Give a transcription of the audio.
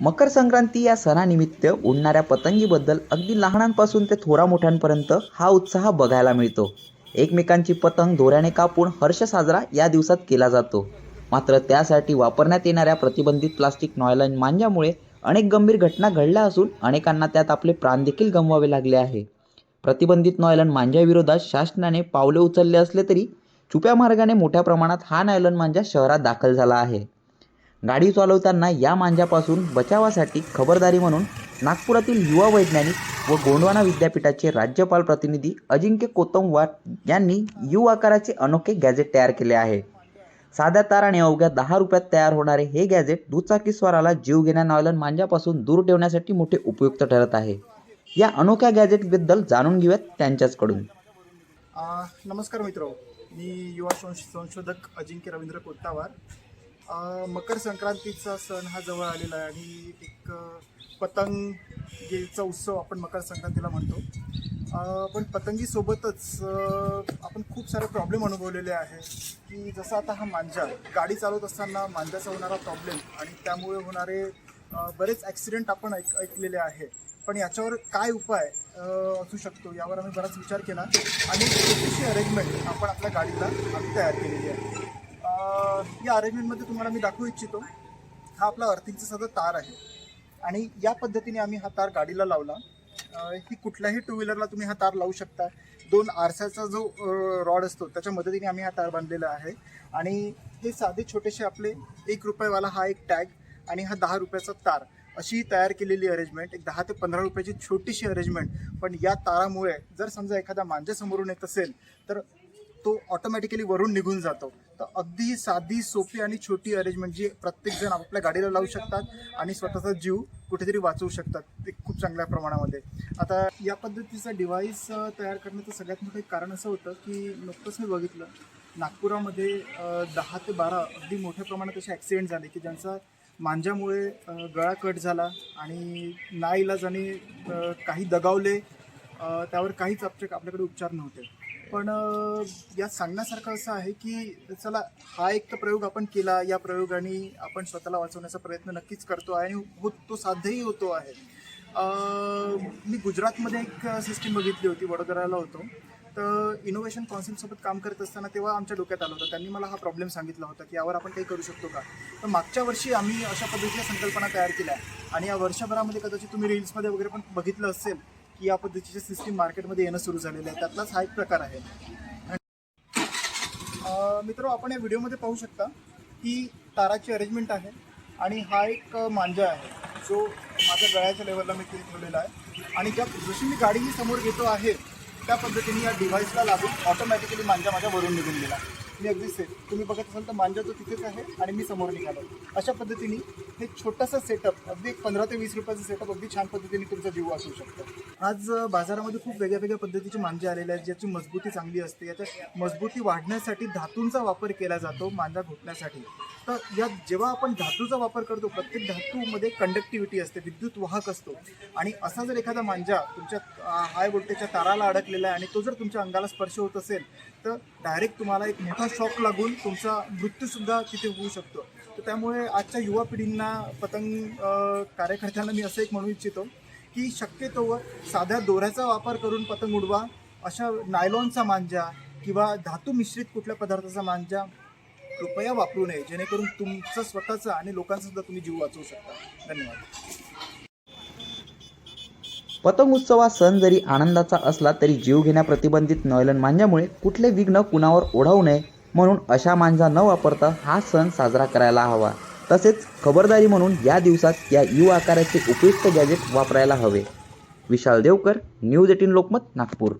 मकर संक्रांती या सणानिमित्त उडणाऱ्या पतंगीबद्दल अगदी लहानांपासून ते थोरा मोठ्यांपर्यंत हा उत्साह बघायला मिळतो. एकमेकांची पतंग दोऱ्याने कापून हर्ष साजरा या दिवसात केला जातो. मात्र त्यासाठी वापरण्यात येणाऱ्या प्रतिबंधित प्लास्टिक नॉयलन मांजामुळे अनेक गंभीर घटना घडल्या असून अनेकांना त्यात आपले प्राण देखील गमवावे लागले आहे. प्रतिबंधित नॉयलन मांजाविरोधात शासनाने पावले उचलले असले तरी छुप्या मार्गाने मोठ्या प्रमाणात हा नायलन मांजा शहरात दाखल झाला आहे. गाडी चालवताना या मांजापासून बचावासाठी खबरदारी म्हणून नागपुरातील युवा वैज्ञानिक व गोंडवाना विद्यापीठाचे राज्यपाल प्रतिनिधी अजिंक्य कोतमवार यांनी यू आकाराचे अनोखे गॅजेट तयार केले आहे. साध्या ताराने अवघ्या दहा रुपयात तयार होणारे हे गॅजेट दुचाकीस्वाराला जीव घेण्यानावलन मांजापासून दूर ठेवण्यासाठी मोठे उपयुक्त ठरत आहे. या अनोख्या गॅजेटबद्दल जाणून घेऊयात त्यांच्याचकडून. नमस्कार मित्र. मी युवा संश संशोधक अजिंक्य रवींद्र कोत्तावार मकर संक्रांतीचा सण हा जवळ आलेला आहे आणि एक अ, पतंगीचा उत्सव आपण मकर संक्रांतीला म्हणतो. पण पतंगीसोबतच आपण खूप सारे प्रॉब्लेम अनुभवलेले आहे की जसं आता हा मांजा गाडी चालवत असताना मांजाचा होणारा प्रॉब्लेम आणि त्यामुळे होणारे बरेच ॲक्सिडेंट आपण ऐक ऐकलेले आहे पण याच्यावर काय उपाय असू शकतो यावर आम्ही बराच विचार केला आणि छोटीशी अरेंजमेंट आपण आपल्या गाडीला आम्ही तयार केलेली आहे. या अरेंजमेंटमध्ये तुम्हाला मी दाखवू इच्छितो. हा आपला अर्थिंगचा सगळं तार आहे. आणि या पद्धतीने आम्ही हा तार गाडीला लावला. ही कुठल्याही टू व्हीलरला तुम्ही हा तार लावू शकता. दोन आरसाचा जो रॉड असतो त्याच्या मदतीने आम्ही हा तार बांधलेला आहे. आणि हे साधे छोटेसे आपले एक रुपयेवाला हा एक टॅग आणि हा दहा रुपयाचा तार. अशी तयार केलेली अरेंजमेंट एक दहा ते पंधरा रुपयाची छोटीशी अरेंजमेंट पण या तारामुळे जर समजा एखादा मांजासमोरून येत असेल तर तो ऑटोमॅटिकली वरून निघून जातो. तर अगदी साधी सोपी आणि छोटी अरेंजमेंट जी प्रत्येक जण आपल्या गाडीला लावू शकतात आणि स्वतःचा जीव कुठेतरी वाचवू शकतात. ते खूप चांगल्या प्रमाणामध्ये. आता या पद्धतीचा डिव्हाइस तयार करण्याचं सगळ्यात मोठं एक कारण असं होतं की नुकतंच मी बघितलं नागपुरामध्ये दहा ते बारा अगदी मोठ्या प्रमाणात असे ॲक्सिडेंट झाले की ज्यांचा मांजामुळे गळा कट झाला आणि नाईलाजाने अ, काही दगावले त्यावर काहीच आपल्या आपल्याकडे उपचार नव्हते. पण यात सांगण्यासारखं असं आहे की चला हा एक तर प्रयोग आपण केला. या प्रयोगाने आपण स्वतःला वाचवण्याचा प्रयत्न नक्कीच करतो आहे आणि हो तो साध्यही होतो आहे. मी गुजरातमध्ये एक सिस्टीम बघितली होती वडोदराला होतो. तर इनोव्हेशन कॉन्सिलसोबत काम करत असताना तेव्हा आमच्या डोक्यात आलं होतं. त्यांनी मला हा प्रॉब्लेम सांगितला होता की यावर आपण काही करू शकतो का? तर मागच्या वर्षी आम्ही अशा पद्धतीच्या संकल्पना तयार केल्या. आणि या वर्षभरामध्ये कदाचित तुम्ही रील्समध्ये वगैरे पण बघितलं असेल की या पद्धतीच्या सिस्टीम मार्केटमध्ये येणं सुरू झालेलं आहे. त्यातलाच हा एक प्रकार आहे. मित्र आपण या व्हिडिओमध्ये पाहू शकता की ताराची अरेंजमेंट आहे आणि हा एक मांजा आहे. जो माझ्या गळ्याच्या लेवलला मी क्लिक ठेवलेला आहे. आणि ज्या जशी मी गाडी समोर घेतो आहे त्या पद्धतीने या डिव्हाइसला लागून ऑटोमॅटिकली मांजा माझ्या वरून निघून गेला. मी अगदी सेफ तुम्ही बघत असाल तर मांजा तो तिथेच आहे आणि मी समोर निघालो. अशा पद्धतीने हे छोटंसं सेटअप अगदी एक पंधरा ते वीस रुपयाचं सेटअप अगदी छान पद्धतीने तुमचा जीव वाचवू शकतो. आज बाजारामध्ये खूप वेगळ्या वेगळ्या पद्धतीचे मांजे आलेले आहेत ज्याची मजबूती चांगली असते. याच्या मजबूती वाढण्यासाठी धातूंचा वापर केला जातो मांजा घोटण्यासाठी. तर यात जेव्हा आपण धातूचा वापर करतो प्रत्येक धातूमध्ये कंडक्टिव्हिटी असते विद्युत वाहक असतो. आणि असा जर एखादा मांजा तुमच्या हाय व्होल्टेजच्या ताराला अडकलेला आहे आणि तो जर तुमच्या अंगाला स्पर्श होत असेल तर डायरेक्ट तुम्हाला एक मोठा शॉक लागून तुमचा मृत्यूसुद्धा तिथे होऊ शकतो. तर त्यामुळे आजच्या युवा पिढींना पतंग कार्यकर्त्यांना मी असं एक म्हणू इच्छितो की शक्यतोवर साध्या दोऱ्याचा वापर करून पतंग उडवा अशा नायलॉनचा मांजा किंवा धातू मिश्रित कुठल्या पदार्थाचा मांजा कृपया वापरू नये जेणेकरून तुमचं स्वतःचा आणि लोकांचा सुद्धा तुम्ही जीव वाचवू शकता. धन्यवाद. पतंग उत्सव हा सण जरी आनंदाचा असला तरी जीव घेण्या प्रतिबंधित नॉयलन मांजामुळे कुठले विघ्न कुणावर ओढावू नये म्हणून अशा मांजा न वापरता हा सण साजरा करायला हवा. तसेच खबरदारी म्हणून या दिवसात या यू आकाराचे उपयुक्त गॅजेट वापरायला हवे. Vishal Devkar news eighteen Lokmat Nagpur.